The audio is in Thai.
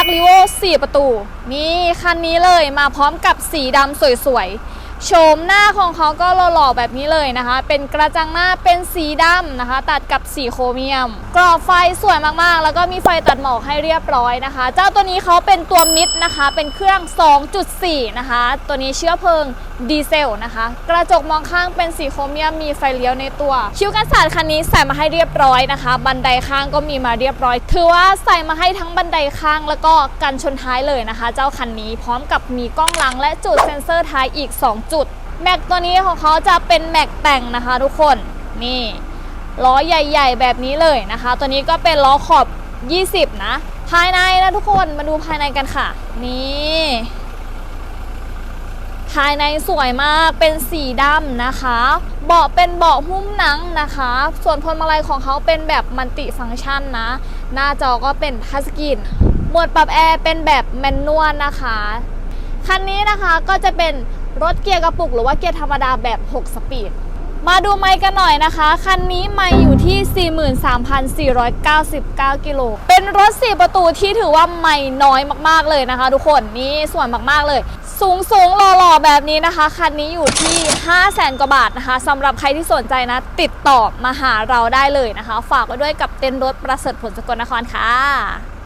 ลักลิโว4 ประตู นี่คันนี้เลยมาพร้อมกับสีดำสวย โฉมหน้าของเขาก็หล่อๆแบบนี้เลยนะคะ เป็นกระจังหน้าเป็นสีดำนะคะ ตัดกับสีโครเมียม กรอบไฟสวยมากๆ แล้วก็มีไฟตัดหมอกให้เรียบร้อยนะคะ เจ้าตัวนี้เขาเป็นตัวมิดนะคะ เป็นเครื่อง 2.4 นะคะ ตัวนี้เชื้อเพลิงดีเซลนะคะ กระจกมองข้างเป็นสีโครเมียมมีไฟเลี้ยวในตัว คิ้วกันศาสตร์คันนี้ใส่มาให้เรียบร้อยนะคะ บันไดข้างก็มีมาเรียบร้อย ถือว่าใส่มาให้ทั้งบันไดข้างแล้วก็กันชนท้ายเลยนะคะ เจ้าคันนี้พร้อมกับมีกล้องหลังและจุดเซ็นเซอร์ท้ายอีก 2จุด แม็กตัวนี้ของเขาจะเป็นแม็กแต่งนะคะทุกคนนี่ล้อใหญ่ ๆ แบบนี้เลยนะคะ ตัวนี้ก็เป็นล้อขอบ 20 นะ ภายในนะทุกคนมาดูภายในกันค่ะ นี่ภายในสวยมากเป็นสีดำนะคะ เบาะเป็นเบาะหุ้มหนังนะคะ ส่วนพวงมาลัยของเขาเป็นแบบมัลติฟังก์ชันนะ หน้าจอก็เป็นทัชสกรีนหมดปรับแอร์เป็นแบบแมนนวลนะคะ คันนี้นะคะก็จะเป็นรถเกียร์กระปุก หรือว่าเกียร์ธรรมดาแบบ 6 สปีด มาดูไมค์กันหน่อยนะคะ คันนี้ไมค์อยู่ที่ 43,499 กิโล เป็นรถ 4 ประตูที่ถือว่าไมค์น้อยมากๆเลยนะคะ ทุกคนนี่สวยมากๆเลย สูงสูงๆหล่อๆ แบบนี้นะคะ คันนี้อยู่ที่ 500,000 กว่าบาทนะคะสำหรับใครที่สนใจนะ ติดต่อมาหาเราได้เลยนะคะ ฝากไว้ด้วยกับเต้นรถประเสริฐผลสกลนครค่ะ